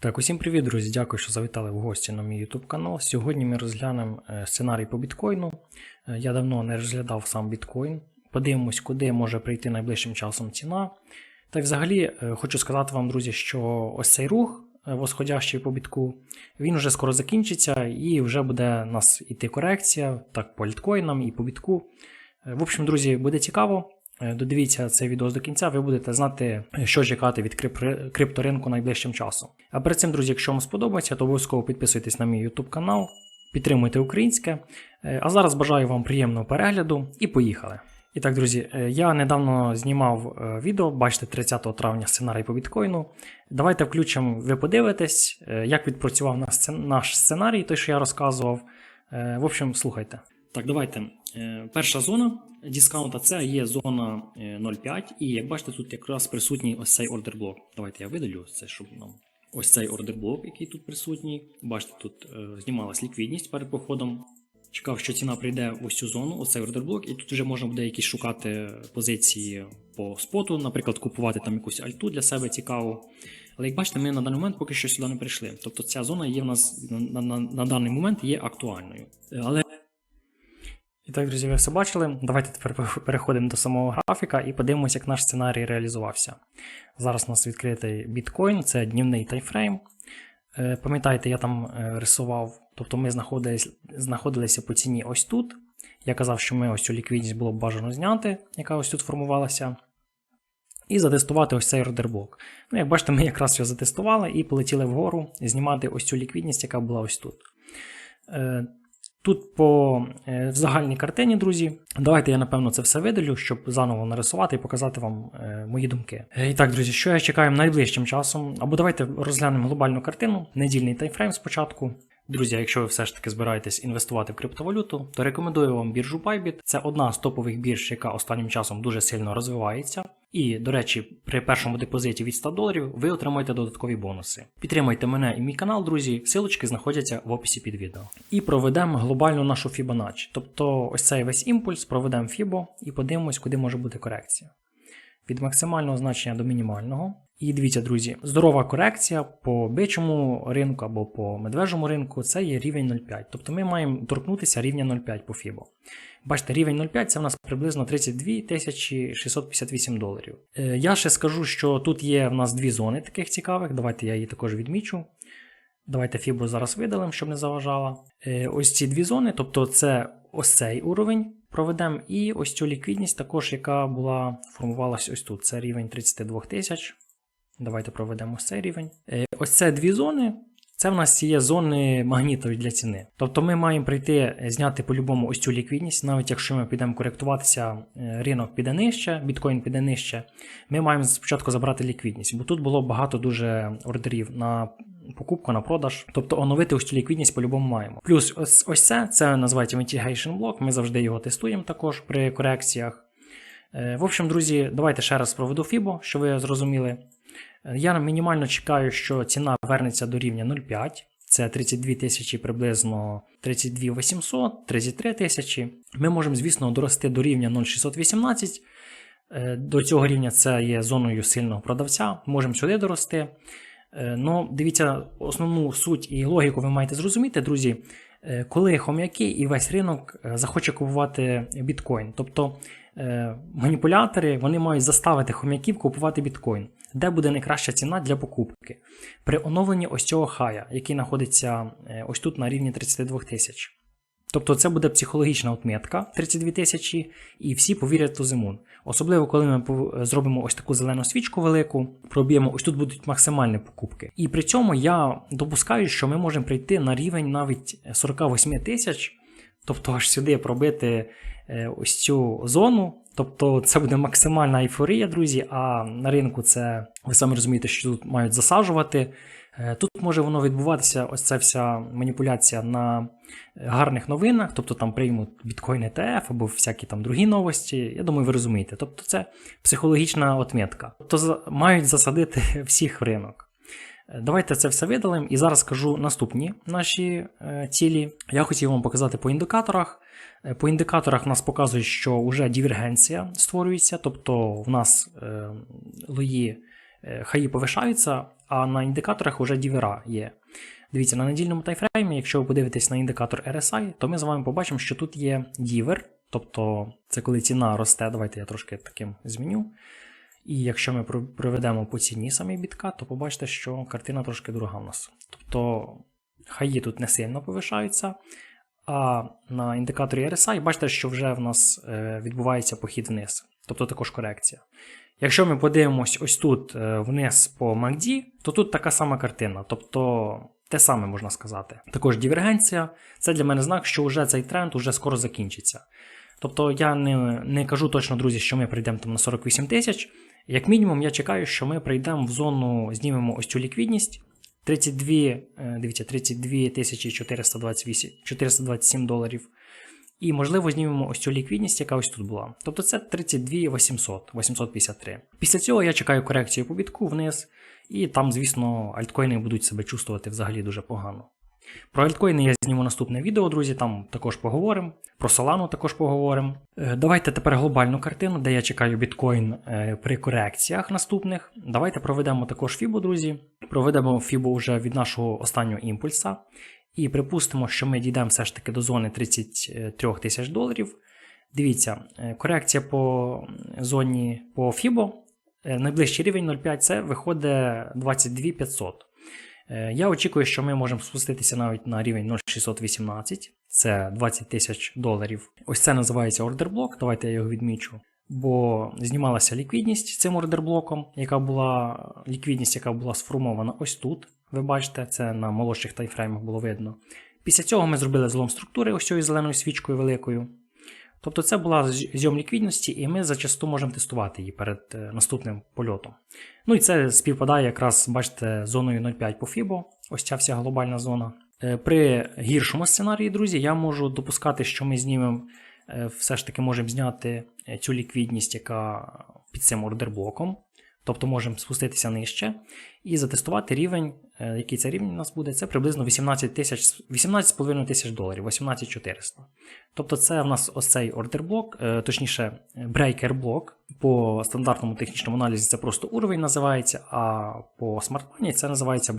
Так, усім привіт, друзі! Дякую, що завітали в гості на мій YouTube канал. Сьогодні ми розглянемо е, сценарій по біткоїну. Е, Я давно не розглядав сам біткоін. Подивимось, куди може прийти найближчим часом ціна. Та й взагалі е, хочу сказати вам, друзі, що ось цей рух восходящий по бітку, він вже скоро закінчиться і вже буде нас іти корекція, так по альткоїнам і по бітку. В общем, друзі, буде цікаво. Е, Додивіться цей відео до кінця, ви будете знати, що чекати від крипторинку найближчим часом. А перед цим, друзі, якщо вам сподобається, то обов'язково підписуйтесь на мій YouTube канал, підтримуйте українське. Е, А зараз бажаю вам приємного перегляду і поїхали. І так, друзі, е, я недавно знімав відео, бачите, 30 травня сценарій по біткоїну. Давайте включимо, ви подивитесь, як відпрацював наш сценарій, той, що я розказував. В общем, слухайте. Так, давайте. Е, Перша зона дискаунта це є зона е, 0,5, і як бачите, тут якраз присутній ось цей ордерблок. Давайте я видалю це, щоб нам. Ось цей ордерблок, який тут присутній. Бачите, тут е, знімалась ліквідність перед походом. Чекав, що ціна прийде в ось цю зону, ось цей ордерблок, і тут вже можна буде якісь шукати позиції по споту, наприклад, купувати там якусь альту для себе цікаву. Але як бачите, ми на даний момент поки що сюди не прийшли. Тобто ця зона є в нас на, на, на даний момент є актуальною. Е, Але і так, друзі, ви все бачили. Давайте тепер переходимо до самого графіка і подивимося, як наш сценарій реалізувався. Зараз у нас відкритий біткоін, це днівний таймфрейм. Е, Пам'ятаєте, я там е, рисував, тобто ми знаходились, знаходилися по ціні ось тут. Я казав, що ми ось цю ліквідність було б бажано зняти, яка ось тут формувалася. І затестувати ось цей ордерблок. Ну, як бачите, ми якраз його затестували і полетіли вгору знімати ось цю ліквідність, яка була ось тут. Тут по е, в загальній картині, друзі. Давайте я, напевно, це все видалю, щоб заново нарисувати і показати вам е, мої думки. Е, І так, друзі, що я чекаю найближчим часом? Або давайте розглянемо глобальну картину, недільний таймфрейм спочатку. Друзі, якщо ви все ж таки збираєтесь інвестувати в криптовалюту, то рекомендую вам біржу Bybit. Це одна з топових бірж, яка останнім часом дуже сильно розвивається. І, до речі, при першому депозиті від 100 доларів ви отримаєте додаткові бонуси. Підтримайте мене і мій канал, друзі. Силочки знаходяться в описі під відео. І проведемо глобальну нашу Fibonacci. Тобто ось цей весь імпульс проведемо Fibo і подивимось, куди може бути корекція. Від максимального значення до мінімального. І дивіться, друзі, здорова корекція по бичому ринку або по медвежому ринку це є рівень 0,5. Тобто ми маємо торкнутися рівня 0,5 по FIBO. Бачите, рівень 0,5 це в нас приблизно 32 658 доларів. Е, Я ще скажу, що тут є в нас дві зони таких цікавих. Давайте я її також відмічу. Давайте фібру зараз видалимо, щоб не заважала. Е, Ось ці дві зони, тобто це ось цей уровень проведемо, і ось цю ліквідність також, яка була формувалась ось тут. Це рівень 32 тисяч. Давайте проведемо цей рівень. Е, Ось це дві зони. Це в нас є зони магнітові для ціни. Тобто ми маємо прийти е, зняти по-любому ось цю ліквідність, навіть якщо ми підемо коректуватися, е, ринок піде нижче, біткоін піде нижче. Ми маємо спочатку забрати ліквідність, бо тут було багато дуже ордерів на покупку, на продаж. Тобто оновити ось цю ліквідність по-любому маємо. Плюс ось, ось це, це називається mitigation block, Ми завжди його тестуємо також при корекціях. В общем, друзі, давайте ще раз проведу FIBO, щоб ви зрозуміли. Е, Я мінімально чекаю, що ціна вернеться до рівня 0,5. Це 32 тисячі приблизно 32 800, 33 тисячі. Ми можемо, звісно, дорости до рівня 0,618. Е, До цього рівня це є зоною сильного продавця. Можемо сюди дорости. Ну, дивіться, основну суть і логіку ви маєте зрозуміти, друзі. Коли хом'яки і весь ринок захоче купувати біткоін. Тобто маніпулятори вони мають заставити хом'яків купувати біткоін. Де буде найкраща ціна для покупки? При оновленні ось цього хая, який знаходиться е, ось тут на рівні 32 тисяч. Тобто це буде психологічна отметка 32 тисячі, і всі повірять в ту зимун. Особливо, коли ми зробимо ось таку зелену свічку велику, проб'ємо, ось тут будуть максимальні покупки. І при цьому я допускаю, що ми можемо прийти на рівень навіть 48 тисяч, тобто аж сюди пробити е, ось цю зону. Тобто це буде максимальна ейфорія, друзі. А на ринку це ви самі розумієте, що тут мають засаджувати. Е, Тут може воно відбуватися, ось ця вся маніпуляція на гарних новинах, тобто там приймуть біткоін ETF або всякі там другі новості. Я думаю, ви розумієте. Тобто це психологічна отметка. Тобто мають засадити всіх в ринок. Е, Давайте це все видалимо і зараз скажу наступні наші е, цілі. Я хотів вам показати по індикаторах. Е, По індикаторах нас показує, що вже дивергенція створюється, тобто в нас е, лої е, хаї повишаються, а на індикаторах вже дівера є. Дивіться, на недільному тайфреймі, якщо ви подивитесь на індикатор RSI, то ми з вами побачимо, що тут є дівер, тобто це коли ціна росте. Давайте я трошки таким зміню. І якщо ми проведемо по ціні самій бітка, то побачите, що картина трошки дорога в нас. Тобто хаї тут не сильно повишаються. А на індикаторі RSI бачите, що вже в нас е, відбувається похід вниз, тобто також корекція. Якщо ми подивимось ось тут е, вниз по MACD, то тут така сама картина, тобто те саме можна сказати. Також дивергенція. Це для мене знак, що вже цей тренд уже скоро закінчиться. Тобто я не, не кажу точно, друзі, що ми прийдемо там на 48 тисяч. Як мінімум, я чекаю, що ми прийдемо в зону, знімемо ось цю ліквідність. 32, е, дивіться, 32 тисячі 428 427 доларів. І, можливо, знімемо ось цю ліквідність, яка ось тут була. Тобто це 32 800, 853. Після цього я чекаю корекцію по бітку вниз, і там, звісно, альткоїни будуть себе чувствувати взагалі дуже погано. Про альткоїни я зніму наступне відео, друзі, там також поговоримо. Про Solana також поговоримо. Е, Давайте тепер глобальну картину, де я чекаю біткоін е, при корекціях наступних. Давайте проведемо також FIBO, друзі. Проведемо FIBO вже від нашого останнього імпульса. І припустимо, що ми дійдемо все ж таки до зони 33 тисяч доларів. Дивіться, е, корекція по зоні по е, найближчий рівень 0,5 це виходить 22 500. Е, Я очікую, що ми можемо спуститися навіть на рівень 0,618, це 20 тисяч доларів. Ось це називається ордерблок. Давайте я його відмічу. Бо знімалася ліквідність цим ордерблоком, яка була ліквідність, яка була сформована ось тут. Ви бачите, це на молодших таймфреймах було видно. Після цього ми зробили злом структури ось цією зеленою свічкою великою. Тобто це була зйом ліквідності, і ми зачасту можемо тестувати її перед е, наступним польотом. Ну і це співпадає якраз, бачите, зоною 0,5 по FIBO, ось ця вся глобальна зона. Е, При гіршому сценарії, друзі, я можу допускати, що ми знімемо, е, все ж таки можемо зняти цю ліквідність, яка під цим ордерблоком. Тобто можемо спуститися нижче і затестувати рівень, е, який це рівень у нас буде, це приблизно 18 тисяч, 18,5 тисяч доларів, 18 400. Тобто це в нас ось цей ордерблок, точніше, брейкер-блок. По стандартному технічному аналізі це просто уровень називається, а по смартплані це називається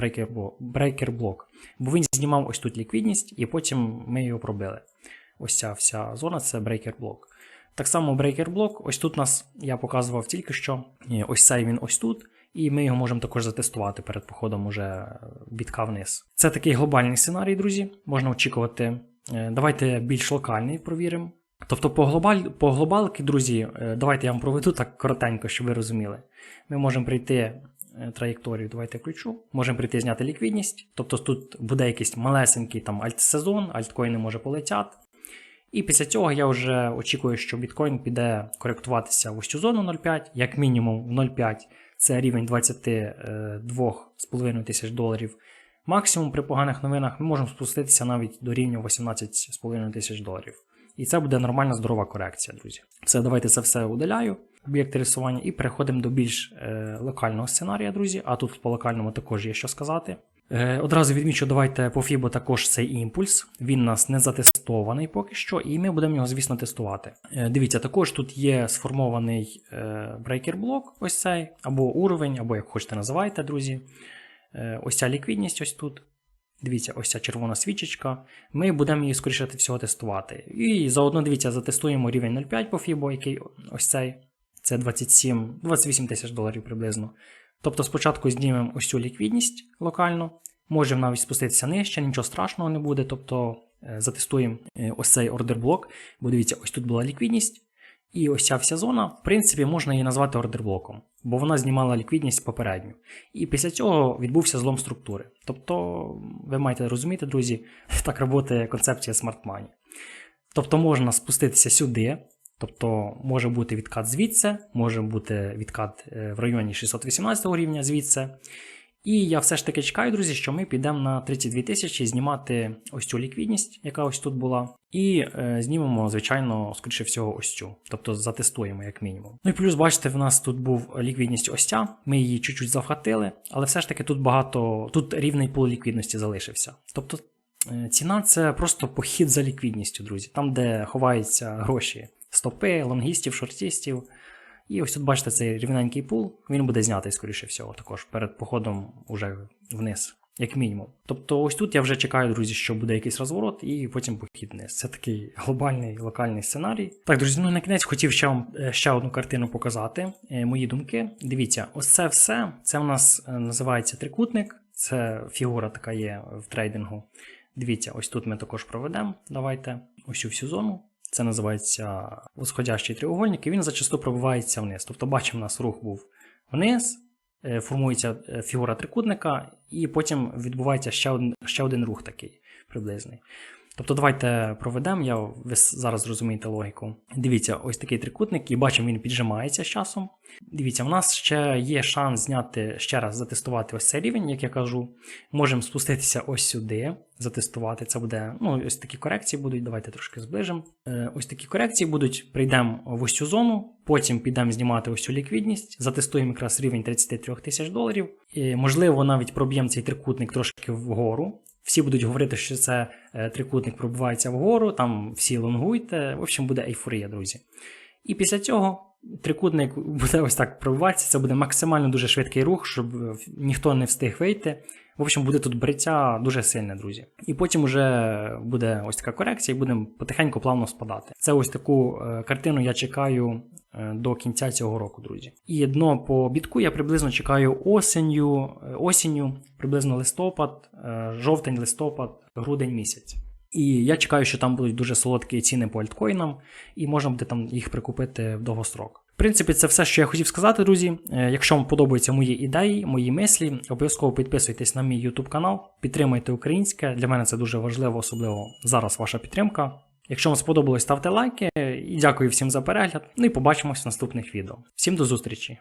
брейкер-блок. Бо він знімав ось тут ліквідність, і потім ми його пробили. Ось ця вся зона це брейкер-блок. Так само брейкер-блок, ось тут нас я показував тільки що. Ось цей він ось тут. І ми його можемо також затестувати перед походом уже бітка вниз. Це такий глобальний сценарій, друзі. Можна очікувати. Е, Давайте більш локальний провіримо. Тобто, по, глобаль, по глобалки, друзі, е, давайте я вам проведу так коротенько, щоб ви розуміли. Ми можемо прийти е, траєкторію, давайте я включу. Можемо прийти зняти ліквідність. Тобто тут буде якийсь малесенький там альт-сезон, альткоїни може полетять. І після цього я вже очікую, що біткоін піде коректуватися в ось цю зону 0,5, як мінімум в 0,5 це рівень 22,5 тисяч доларів. Максимум при поганих новинах ми можемо спуститися навіть до рівня 18,5 тисяч доларів. І це буде нормальна здорова корекція, друзі. Все, давайте це все удаляю, об'єкти рисування, і переходимо до більш е, локального сценарія, друзі. А тут по локальному також є що сказати. Е, Одразу відмічу, давайте по FIBO також цей імпульс. Він у нас не затестований поки що, і ми будемо його, звісно, тестувати. Е, Дивіться, також тут є сформований брейкер-блок, ось цей, або уровень, або як хочете називайте, друзі. Е, Ось ця ліквідність ось тут. Дивіться, ось ця червона свічечка. Ми будемо її, скоріше всього, тестувати. І заодно, дивіться, затестуємо рівень 0,5 по FIBO, який ось цей. Це 27, 28 тисяч доларів приблизно. Тобто спочатку знімемо ось цю ліквідність локально, можемо навіть спуститися нижче, нічого страшного не буде. Тобто е, затестуємо е, ось цей ордерблок, бо дивіться, ось тут була ліквідність. І ось ця вся зона, в принципі, можна її назвати ордерблоком, бо вона знімала ліквідність попередню. І після цього відбувся злом структури. Тобто, ви маєте розуміти, друзі, так працює концепція Money. Тобто можна спуститися сюди, тобто може бути відкат звідси, може бути відкат е, в районі 618 рівня звідси. І я все ж таки чекаю, друзі, що ми підемо на 32 тисячі знімати ось цю ліквідність, яка ось тут була. І е, знімемо, звичайно, скоріше всього, ось цю. Тобто затестуємо як мінімум. Ну і плюс, бачите, в нас тут був ліквідність ось ця. Ми її чуть-чуть завхатили, але все ж таки тут багато, тут рівний пул ліквідності залишився. Тобто е, ціна це просто похід за ліквідністю, друзі. Там, де ховаються гроші стопи, лонгістів, шортістів. І ось тут бачите цей рівненький пул, він буде знятий, скоріше всього, також перед походом уже вниз, як мінімум. Тобто, ось тут я вже чекаю, друзі, що буде якийсь розворот, і потім похід вниз. Це такий глобальний локальний сценарій. Так, друзі, ну на кінець хотів ще вам е, ще одну картину показати. е, Мої думки. Дивіться, ось це все. Це в нас е, називається трикутник. Це фігура така є в трейдингу. Дивіться, ось тут ми також проведемо. Давайте ось всю зону. Це називається восходящий треугольник, і він зачасту пробивається вниз. Тобто, бачимо, у нас рух був вниз, е, формується е, фігура трикутника, і потім відбувається ще один, ще один рух такий приблизний. Тобто, давайте проведемо, я, ви зараз зрозумієте логіку. Дивіться, ось такий трикутник, і бачимо, він піджимається з часом. Дивіться, в нас ще є шанс зняти ще раз затестувати ось цей рівень, як я кажу. Можемо спуститися ось сюди, затестувати. Це буде, ну, ось такі корекції будуть. Давайте трошки зближимо. Е, ось такі корекції будуть. Прийдемо в ось цю зону, потім підемо знімати ось цю ліквідність, затестуємо якраз рівень 33 тисяч доларів. І, можливо, навіть проб'ємо цей трикутник трошки вгору. Всі будуть говорити, що це е, трикутник пробивається вгору, там всі лонгуйте. В общем, буде ейфорія, друзі. І після цього трикутник буде ось так пробиватися. Це буде максимально дуже швидкий рух, щоб е, ніхто не встиг вийти. В общем, буде тут бриття дуже сильне, друзі. І потім вже буде ось така корекція, і будемо потихеньку плавно спадати. Це ось таку е, картину я чекаю до кінця цього року, друзі. І дно по бітку я приблизно чекаю осінню, е, осінню, приблизно листопад, е, жовтень, листопад, грудень місяць. І я чекаю, що там будуть дуже солодкі ціни по альткоїнам, і можна буде там їх прикупити в довгострок. В принципі, це все, що я хотів сказати, друзі. Е, Якщо вам подобаються мої ідеї, мої мислі, обов'язково підписуйтесь на мій YouTube канал, підтримуйте українське. Для мене це дуже важливо, особливо зараз ваша підтримка. Якщо вам сподобалось, ставте лайки і дякую всім за перегляд. Ну і побачимось в наступних відео. Всім до зустрічі!